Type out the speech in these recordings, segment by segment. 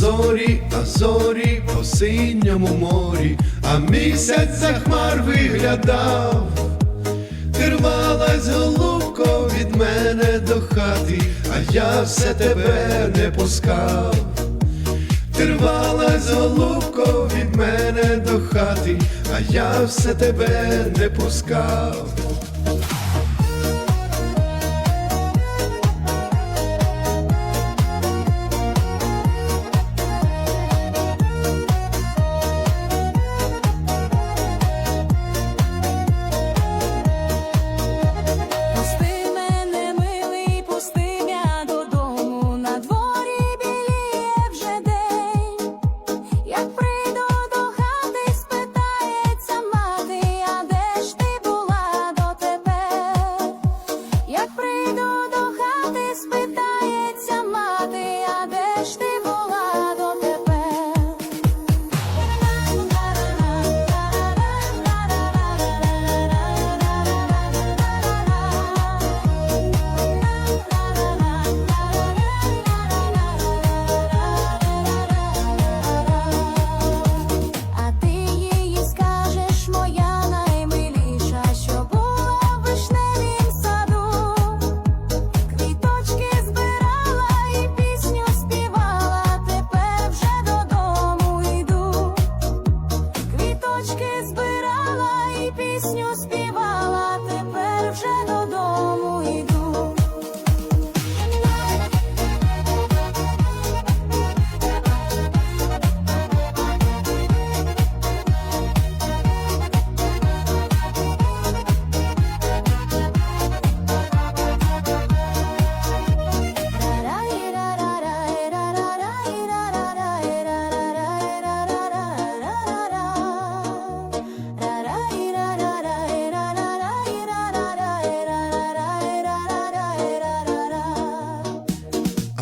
зорі, а зорі по синьому морі, а місяць за хмар виглядав. Ти рвалась, голубко, від мене до хати, а я все тебе не пускав. Ти рвалась, голубко, від мене до хати, а я все тебе не пускав.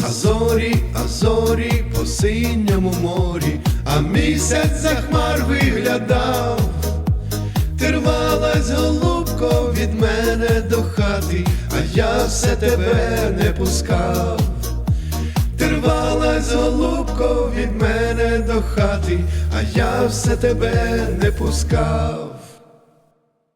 А зорі, а зорі по синьому морі, а місяць за хмар виглядав. Ти рвалась, голубко, від мене до хати, а я все тебе не пускав. Ти рвалась, голубко, від мене до хати, а я все тебе не пускав.